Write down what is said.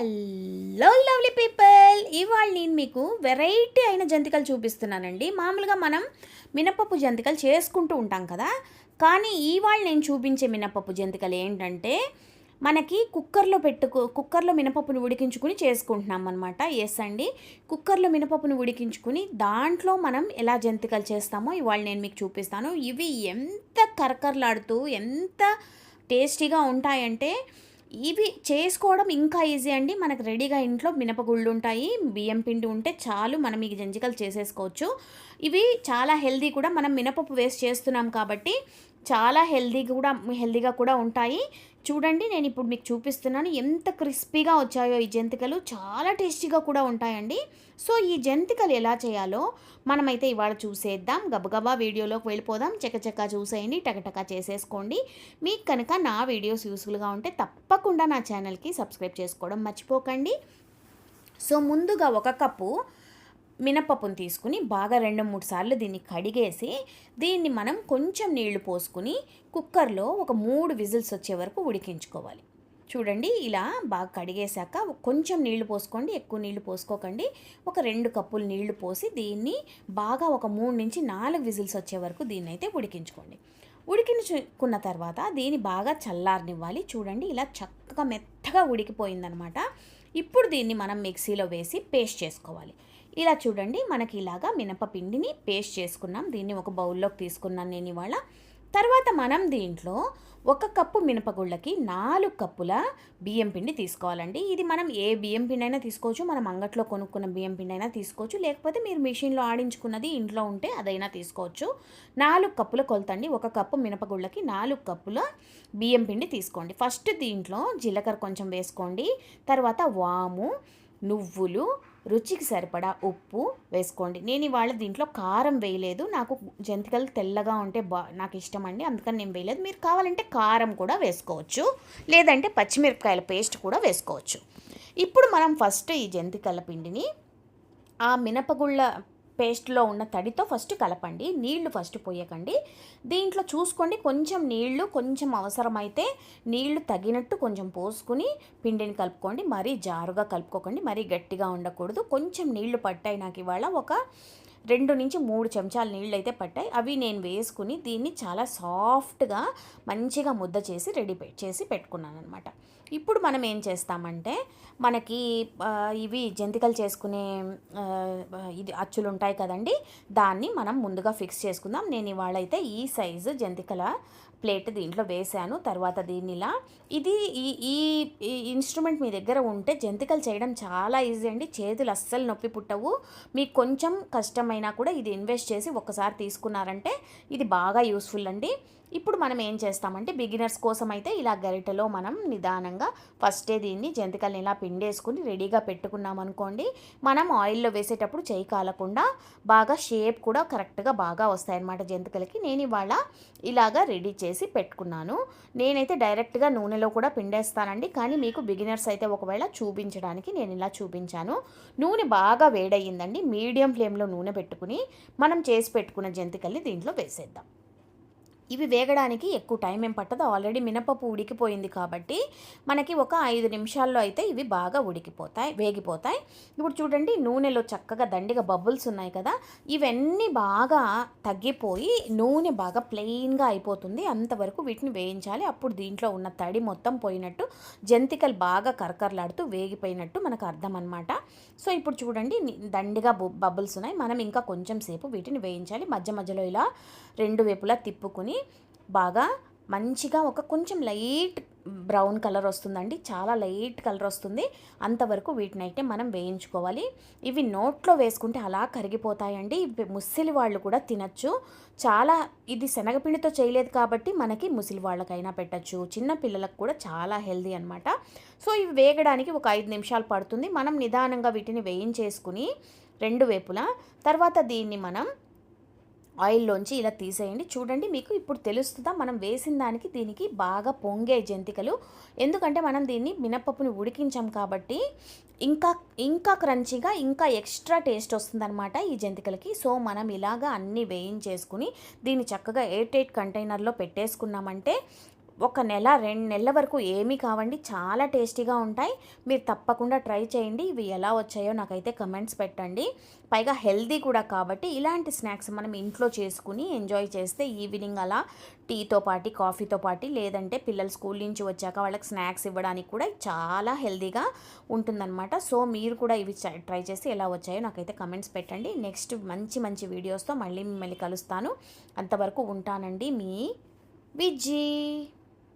Hello lovely people ఇవాళ నేను మీకు వెరైటీ అయిన జంతికలు చూపిస్తున్నానండి. మామూలుగా మనం మినపప్పు జంతికలు చేసుకుంటూ ఉంటాం కదా. కానీ ఇవాళ నేను చూపించే మినపప్పు జంతికలు ఏంటంటే మనకి కుక్కర్లో పెట్టుకు కుక్కర్లో మినపప్పును ఉడికించుకుని చేసుకుంటున్నాం అనమాట ఎస్ అండి. కుక్కర్లో మినపప్పును ఉడికించుకుని దాంట్లో మనం ఎలా జంతికలు చేస్తామో ఇవాళ నేను మీకు చూపిస్తాను. ఇవి ఎంత కరకరలాడుతూ ఎంత టేస్టీగా ఉంటాయంటే ఇవి చేసుకోవడం ఇంకా ఈజీ అండి. మనకు రెడీగా ఇంట్లో మినపగుళ్ళు ఉంటాయి బియ్యం పిండి ఉంటే చాలు మనం ఈ జంజికలు చేసేసుకోవచ్చు. ఇవి చాలా హెల్దీ కూడా మనం మినపప్పు వేస్ట్ చేస్తున్నాం కాబట్టి చాలా హెల్దీ కూడా హెల్దీగా కూడా ఉంటాయి. చూడండి నేను ఇప్పుడు మీకు చూపిస్తున్నాను ఎంత క్రిస్పీగా వచ్చాయో ఈ జంతికలు. చాలా టేస్టీగా కూడా ఉంటాయండి. సో ఈ జంతికలు ఎలా చేయాలో మనమైతే ఇవాళ చూసేద్దాం. గబగబా వీడియోలోకి వెళ్ళిపోదాం. చకచకా చూసేయండి టకటకా చేసేసుకోండి. మీకు కనుక నా వీడియోస్ యూస్ఫుల్గా ఉంటే తప్పకుండా నా ఛానల్కి సబ్స్క్రైబ్ చేసుకోవడం మర్చిపోకండి. సో ముందుగా ఒక కప్పు మినప్పప్పును తీసుకుని బాగా రెండు మూడు సార్లు దీన్ని కడిగేసి దీన్ని మనం కొంచెం నీళ్ళు పోసుకుని కుక్కర్లో ఒక మూడు విజిల్స్ వచ్చే వరకు ఉడికించుకోవాలి. చూడండి ఇలా బాగా కడిగేశాక కొంచెం నీళ్ళు పోసుకోండి ఎక్కువ నీళ్ళు పోసుకోకండి. ఒక రెండు కప్పులు నీళ్ళు పోసి దీన్ని బాగా ఒక మూడు నుంచి నాలుగు విజిల్స్ వచ్చే వరకు దీన్ని అయితే ఉడికించుకోండి. ఉడికించుకున్న తర్వాత దీన్ని బాగా చల్లారనివ్వాలి. చూడండి ఇలా చక్కగా మెత్తగా ఉడికిపోయిందనమాట. ఇప్పుడు దీన్ని మనం మిక్సీలో వేసి పేస్ట్ చేసుకోవాలి. ఇలా చూడండి మనకి ఇలాగా మినపపిండిని పేస్ట్ చేసుకున్నాం. దీన్ని ఒక బౌల్లోకి తీసుకున్నాను నేను ఇవాళ. తర్వాత మనం దీంట్లో ఒక కప్పు మినపగుళ్ళకి నాలుగు కప్పుల బియ్యం పిండి తీసుకోవాలండి. ఇది మనం ఏ బియ్యం పిండి అయినా తీసుకోవచ్చు మనం అంగట్లో కొనుక్కున్న బియ్యం పిండి అయినా తీసుకోవచ్చు లేకపోతే మీరు మిషన్లో ఆడించుకున్నది ఇంట్లో ఉంటే అదైనా తీసుకోవచ్చు. నాలుగు కప్పుల కొలతండి ఒక కప్పు మినపగుళ్ళకి నాలుగు కప్పుల బియ్యం పిండి తీసుకోండి. ఫస్ట్ దీంట్లో జీలకర్ర కొంచెం వేసుకోండి. తర్వాత వాము నువ్వులు రుచికి సరిపడా ఉప్పు వేసుకోండి. నేను ఇవాళ దీంట్లో కారం వేయలేదు. నాకు జంతికలు తెల్లగా ఉంటే బా నాకు ఇష్టం అండి అందుకని నేను వేయలేదు. మీరు కావాలంటే కారం కూడా వేసుకోవచ్చు. లేదంటే పచ్చిమిరపకాయల పేస్ట్ కూడా వేసుకోవచ్చు. ఇప్పుడు మనం ఫస్ట్ ఈ జంతికల పిండిని ఆ మినపగుళ్ళ పేస్ట్లో ఉన్న తడితో ఫస్ట్ కలపండి నీళ్ళు ఫస్ట్ పోయకండి. దీంట్లో చూసుకోండి కొంచెం నీళ్ళు కొంచెం అవసరమైతే నీళ్ళు తగినట్టు కొంచెం పోసుకుని పిండిని కలుపుకోండి. మరీ జారుగా కలుపుకోకండి మరీ గట్టిగా ఉండకూడదు. కొంచెం నీళ్ళు పట్టాయి నాకు ఇవాళ ఒక రెండు నుంచి మూడు చెంచాలు నీళ్ళు అయితే పట్టాయి. అవి నేను వేసుకుని దీన్ని చాలా సాఫ్ట్గా మంచిగా ముద్ద చేసి రెడీ చేసి పెట్టుకున్నాను అనమాట ఇప్పుడు మనం ఏం చేస్తామంటే మనకి ఇవి జంతికలు చేసుకునే ఇది అచ్చులు ఉంటాయి కదండి దాన్ని మనం ముందుగా ఫిక్స్ చేసుకుందాం. నేను ఇవాళ అయితే ఈ సైజు జంతికల ప్లేట్ దీంట్లో వేశాను. తర్వాత దీన్ని ఇలా ఇది ఈ ఈ ఇన్స్ట్రుమెంట్ మీ దగ్గర ఉంటే జంతికలు చేయడం చాలా ఈజీ అండి. చేతులు అస్సలు నొప్పి పుట్టవు. మీకు కొంచెం కష్టమైనా కూడా ఇది ఇన్వెస్ట్ చేసి ఒకసారి తీసుకున్నారంటే ఇది బాగా యూస్ఫుల్ అండి. ఇప్పుడు మనం ఏం చేస్తామంటే బిగినర్స్ కోసం అయితే ఇలా గరిటెలో మనం నిదానంగా ఫస్టే దీన్ని జంతికల్ని ఇలా పిండేసుకుని రెడీగా పెట్టుకున్నాం అనుకోండి మనం ఆయిల్లో వేసేటప్పుడు చేయి కాలకుండా బాగా షేప్ కూడా కరెక్ట్గా బాగా వస్తాయన్నమాట జంతికలకి. నేను ఇవాళ ఇలాగా రెడీ చేసి పెట్టుకున్నాను. నేనైతే డైరెక్ట్గా నూనెలో కూడా పిండేస్తానండి కానీ మీకు బిగినర్స్ అయితే ఒకవేళ చూపించడానికి నేను ఇలా చూపించాను. నూనె బాగా వేడయ్యిందండి మీడియం ఫ్లేమ్లో నూనె పెట్టుకుని మనం చేసి పెట్టుకున్న జంతికల్ని దీంట్లో వేసేద్దాం. ఇవి వేగడానికి ఎక్కువ టైం ఏం పట్టదు. ఆల్రెడీ మినపప్పు ఉడికిపోయింది కాబట్టి మనకి ఒక ఐదు నిమిషాల్లో అయితే ఇవి బాగా ఉడికిపోతాయి వేగిపోతాయి. ఇప్పుడు చూడండి నూనెలో చక్కగా దండిగా బబుల్స్ ఉన్నాయి కదా ఇవన్నీ బాగా తగ్గిపోయి నూనె బాగా ప్లెయిన్గా అయిపోతుంది. అంతవరకు వీటిని వేయించాలి. అప్పుడు దీంట్లో ఉన్న తడి మొత్తం పోయినట్టు జంతికలు బాగా కరకరలాడుతూ వేగిపోయినట్టు మనకు అర్థం అనమాట సో ఇప్పుడు చూడండి దండిగా బబుల్స్ ఉన్నాయి. మనం ఇంకా కొంచెం సేపు వీటిని వేయించాలి. మధ్య మధ్యలో ఇలా రెండు వైపులా తిప్పుకుని బాగా మంచిగా ఒక కొంచెం లైట్ బ్రౌన్ కలర్ వస్తుందండి. చాలా లైట్ కలర్ వస్తుంది. అంతవరకు వీటిని అయితే మనం వేయించుకోవాలి. ఇవి నోట్లో వేసుకుంటే అలా కరిగిపోతాయండి. ముసిలి వాళ్ళు కూడా తినచ్చు. చాలా ఇది శనగపిండితో చేయలేదు కాబట్టి మనకి ముసిలి వాళ్ళకైనా పెట్టచ్చు. చిన్న పిల్లలకు కూడా చాలా హెల్దీ అనమాట సో ఇవి వేగడానికి ఒక ఐదు నిమిషాలు పడుతుంది. మనం నిదానంగా వీటిని వేయించేసుకుని రెండు వేపుల తర్వాత దీన్ని మనం ఆయిల్లోంచి ఇలా తీసేయండి. చూడండి మీకు ఇప్పుడు తెలుస్తుందా మనం వేసిన దానికి దీనికి బాగా పొంగే జంతికలు. ఎందుకంటే మనం దీన్ని మినపప్పుని ఉడికించాం కాబట్టి ఇంకా ఇంకా క్రంచీగా ఇంకా ఎక్స్ట్రా టేస్ట్ వస్తుందన్నమాట ఈ జంతికలకి. సో మనం ఇలాగా అన్నీ వేయించేసుకుని దీన్ని చక్కగా ఎయిర్ టైట్ కంటైనర్లో పెట్టేసుకున్నామంటే ఒక నెల రెండు నెలల వరకు ఏమీ కావండి. చాలా టేస్టీగా ఉంటాయి. మీరు తప్పకుండా ట్రై చేయండి. ఇవి ఎలా వచ్చాయో నాకైతే కమెంట్స్ పెట్టండి. పైగా హెల్దీ కూడా కాబట్టి ఇలాంటి స్నాక్స్ మనం ఇంట్లో చేసుకుని ఎంజాయ్ చేస్తే ఈవినింగ్ అలా టీతో పాటు కాఫీతో పాటు లేదంటే పిల్లలు స్కూల్ నుంచి వచ్చాక వాళ్ళకి స్నాక్స్ ఇవ్వడానికి కూడా చాలా హెల్దీగా ఉంటుందన్నమాట. సో మీరు కూడా ఇవి ట్రై చేసి ఎలా వచ్చాయో నాకైతే కమెంట్స్ పెట్టండి. నెక్స్ట్ మంచి మంచి వీడియోస్తో మళ్ళీ మిమ్మల్ని కలుస్తాను. అంతవరకు ఉంటానండి మీ విజీ.